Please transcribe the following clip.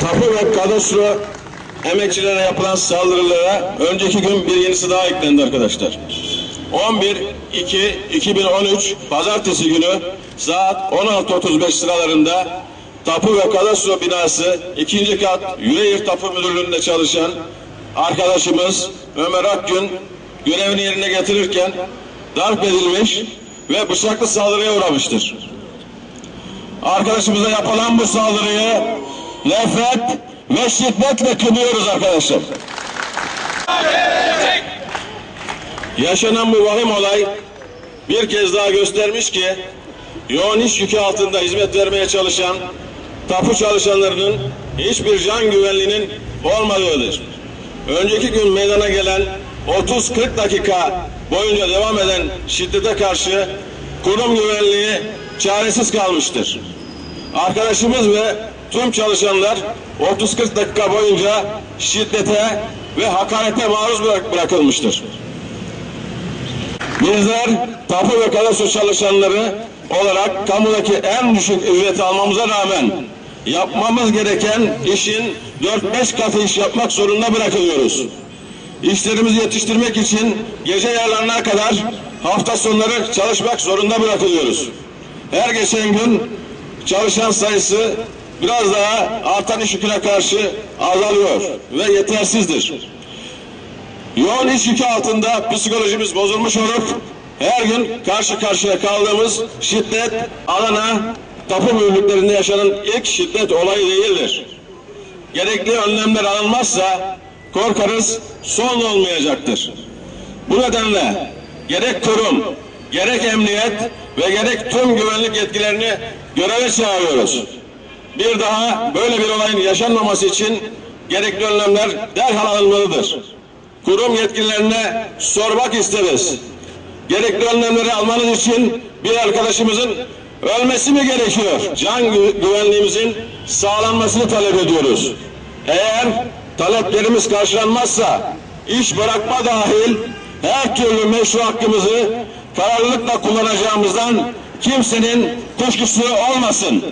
Tapu ve kadastro emekçilere yapılan saldırılara önceki gün bir yenisi daha eklendi arkadaşlar. 11-2-2013 Pazartesi günü saat 16.35 sıralarında Tapu ve Kadastro binası ikinci kat Yüreğir Tapu Müdürlüğü'nde çalışan arkadaşımız Ömer Akgün görevini yerine getirirken darp edilmiş ve bıçaklı saldırıya uğramıştır. Arkadaşımıza yapılan bu saldırıyı nefret ve şiddetle kınıyoruz arkadaşlar. Yaşanan bu vahim olay bir kez daha göstermiş ki yoğun iş yükü altında hizmet vermeye çalışan tapu çalışanlarının hiçbir can güvenliğinin olmadığıdır. Önceki gün meydana gelen 30-40 dakika boyunca devam eden şiddete karşı kurum güvenliği çaresiz kalmıştır. Arkadaşımız ve tüm çalışanlar 30-40 dakika boyunca şiddete ve hakarete maruz bırak- bırakılmıştır. Bizler tapu ve kadastro çalışanları olarak kamudaki en düşük ücreti almamıza rağmen yapmamız gereken işin 4-5 katı iş yapmak zorunda bırakılıyoruz. İşlerimizi yetiştirmek için gece yarılarına kadar hafta sonları çalışmak zorunda bırakılıyoruz. Her geçen gün çalışan sayısı biraz daha artan iş yüküne karşı azalıyor ve yetersizdir. Yoğun iş yükü altında psikolojimiz bozulmuş olup her gün karşı karşıya kaldığımız şiddet Adana tapu mühürlüklerinde yaşanan ilk şiddet olayı değildir. Gerekli önlemler alınmazsa korkarız son olmayacaktır. Bu nedenle gerek kurum, gerek emniyet ve gerek tüm güvenlik yetkilerini göreve çağırıyoruz. Bir daha böyle bir olayın yaşanmaması için gerekli önlemler derhal alınmalıdır. Kurum yetkililerine sormak isteriz. Gerekli önlemleri almanız için bir arkadaşımızın ölmesi mi gerekiyor? Can gü- güvenliğimizin sağlanmasını talep ediyoruz. Eğer taleplerimiz karşılanmazsa iş bırakma dahil her türlü meşru hakkımızı kararlılıkla kullanacağımızdan kimsenin kuşkusu olmasın.